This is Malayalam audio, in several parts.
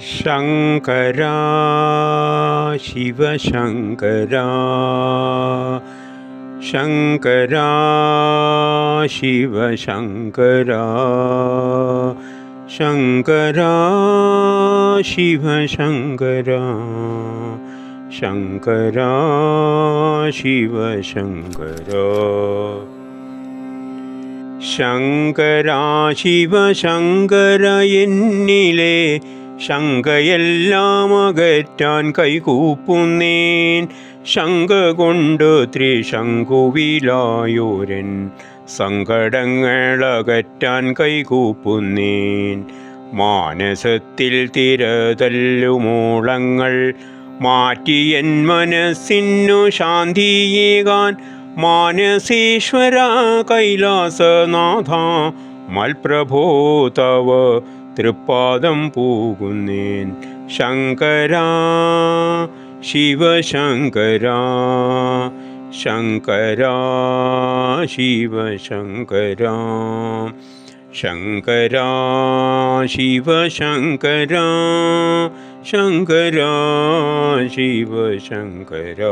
शङ्करा शिवशङ्करा। शङ्करा शिवशङ्करा। शङ्करा शिवशङ्करा। शङ्करा शिवशङ्करा। शङ्करा शिवशङ्कर ये ശങ്കയെല്ലാം അകറ്റാൻ കൈകൂപ്പുന്നേൻ. ശങ്ക കൊണ്ട് ത്രിശങ്കുവിലായോരൻ സങ്കടങ്ങളകറ്റാൻ കൈകൂപ്പുന്നേൻ. മാനസത്തിൽ തിരതല്ലുമൂളങ്ങൾ മാറ്റിയൻ മനസ്സിനു ശാന്തിയേകാൻ. മാനസീശ്വര കൈലാസനാഥ മൽപ്രഭോ തവ തൃപ്പാദം പോകുന്നേൻ. ശങ്കരാ ശിവശങ്കരാ ശങ്കരാ ശിവശങ്കരാ. ശങ്കരാ ശിവശങ്കരാ ശങ്കരാ ശിവശങ്കരാ.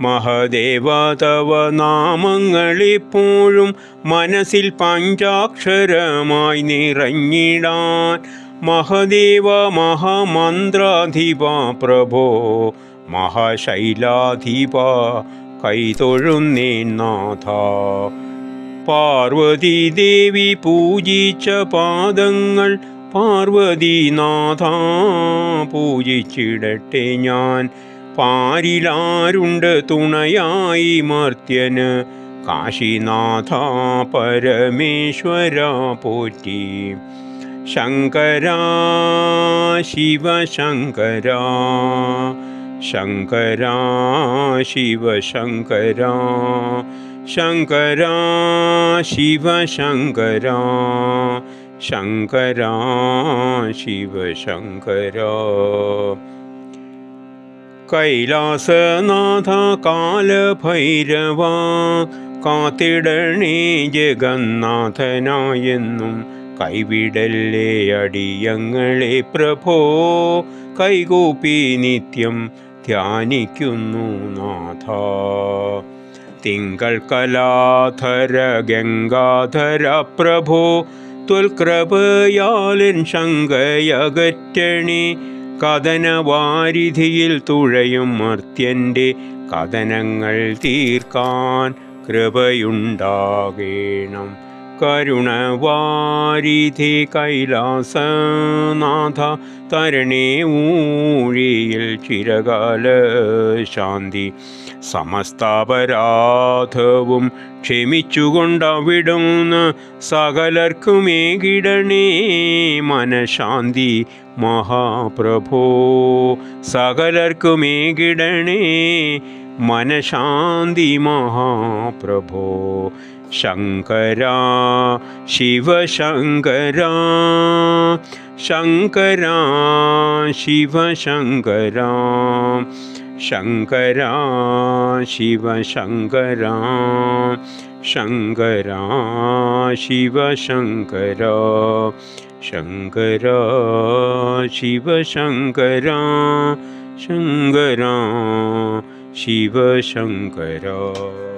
മഹദേവ തവ നാമങ്ങളിപ്പോഴും മനസ്സിൽ പഞ്ചാക്ഷരമായി നിറഞ്ഞിടാൻ. മഹദേവ മഹാമന്ത്രാധിപ പ്രഭോ മഹാശൈലാധിപ കൈതൊഴുന്നേ നാഥ. പാർവതി ദേവി പൂജിച്ച പാദങ്ങൾ പാർവതിനാഥ പൂജിച്ചിടട്ടെ ഞാൻ. പാരിലാരുണ്ട് തുണയായി മർത്യന് കാശിനാഥ പരമേശ്വര പോറ്റി ശങ്കരാ ശിവശങ്കരാ ശങ്കരാ ശിവശങ്കരാ ശങ്കരാ ശിവശങ്കരാ ശങ്കരാ ശിവശങ്കരാ കൈലാസനാഥ കാലഭൈരവ കാത്തിടണേ ജഗന്നാഥനായെന്നും കൈവിടല്ലേ അടിയങ്ങളെ പ്രഭോ കൈകൂപ്പി നിത്യം ധ്യാനിക്കുന്നു നാഥ. തിങ്കൾ കലാധര ഗംഗാധര പ്രഭോ ത്വൽകൃപയാലൻ ശങ്കയകറ്റണേ കഥനവാരിധിയിൽ തുഴയും മർത്യന്റെ കഥനങ്ങൾ തീർക്കാൻ കൃപയുണ്ടാകേണം. കരുണവാരിധി കൈലാസനാഥ തരണേ ഊഴിയിൽ ചിരകാല ശാന്തി. സമസ്താപരാധവും ക്ഷമിച്ചുകൊണ്ടവിടുന്ന് സകലർക്കുമേകിടണേ മനഃശാന്തി. മഹാപ്രഭോ സകലർക്കുമേകിടണേ മനഃശാന്തി മഹാപ്രഭോ. शङ्करा शिवशङ्करा शङ्करा शिवशङ्करा शङ्करा शिवशङ्करा शङ्करा शङ्कर शिवशङ्कर शङ्कर शिव शङ्कर शङ्कर